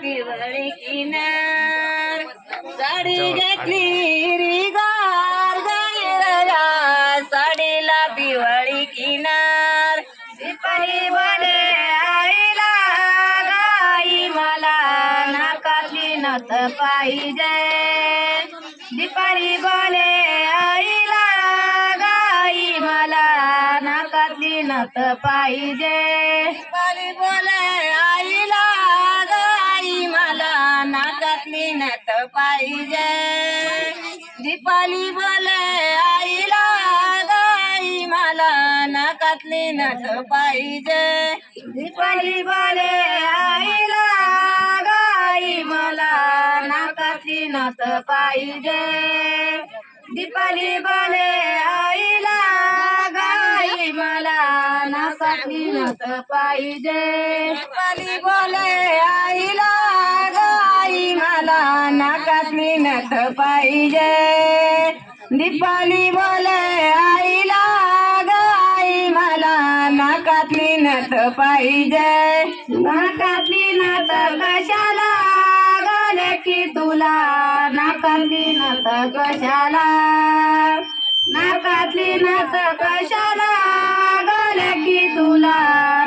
पिवळी किनार साडी घेतली साडीला पिवळी किनार. आईला गाई मला नाकातली पाहिजे. दीपाली बोले आईला गाई मला नाकातली पाहिजे. दीपाली बोले आईला नाकातली नथ पाहिजे. दीपाली बोले आईला गाई मला नाकातली नथ पाहिजे. दीपाली बोले आईला गाई मला नाकातली नथ पाहिजे. दीपाली बोले आईला गाई मला नाकातली नथ पाहिजे. दीपाली बोले आईला नाकातली नथ पाहिजे. दीपाली बोले आईला गाई मला नाकातली नथ पाहिजे. नाकातली नथ कशाला गाले की तुला? नाकातली नथ कशाला? नाकातली नथ कशाला गाले की तुला?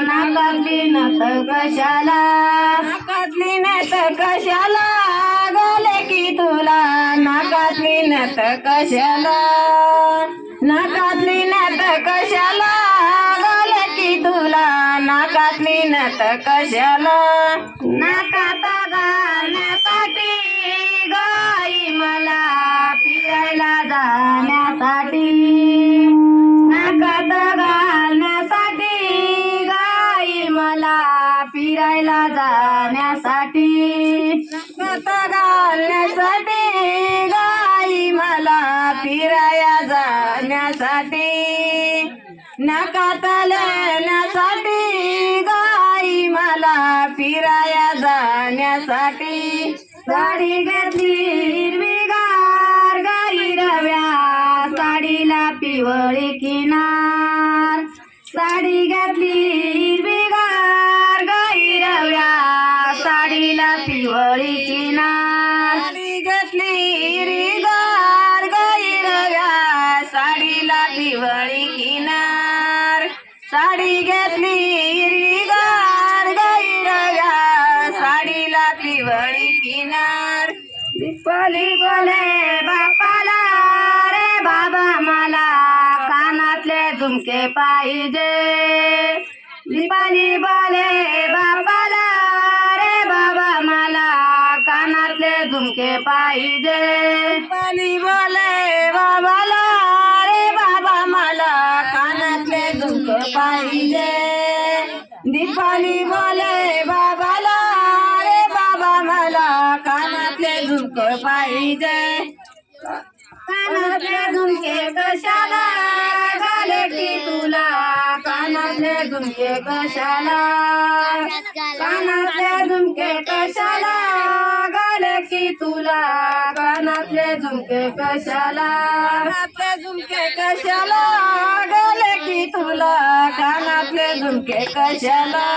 नाकातली नथ कशाला? नाकातली नथ कशाला तुला नाकातली नत कशाला? नाकातली नत कशाला? गाले की तुला नाकातली नत कशाला? ना फिराया जाण्यासाठी साडी घेतली हिरवीगार गाई रव्या साडीला पिवळी किनार. साडी घेतली हिरवीगार गाई रव्या साडीला पिवळी किनार. साडी घेतली हिरवीगार गाई रव्या साडीला पिवळी किनार. साडी घेतली किनार दीपाली बोले बापाला रे बाबा मला. कानातले झुमके पाहिजे. दीपाली बोले बापाला रे बाबा मला. कानातले झुमके पाहिजे. दीपाली बोले बाबाला रे बाबा मला. कानातले झुमके पाहिजे. दीपाली बोले बाबाला कानातले पाहिजे कानातले झुमके कशाला? घाले की तुला? कानातले झुमके कशाला? कानातले झुमके कशाला? घाले की तुला? कानातले झुमके कशाला? कानातले झुमके कशाला? घाले की तुला? कानातले झुमके कशाला?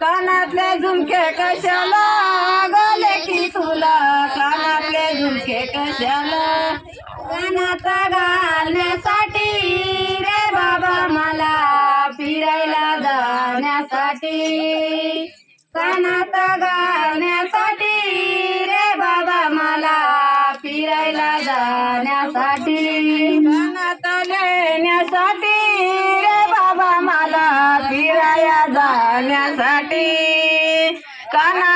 कानातले झुमके कशाला? गोले की तुला कानातले झुमके कशाला? कानात घालण्यासाठी रे बाबा मला फिरायला जाण्यासाठी. कानात घालण्यासाठी रे बाबा मला फिरायला जाण्यासाठी. कानात लेण्यासाठी रे बाबा मला फिराया जाण्यासाठी. कानात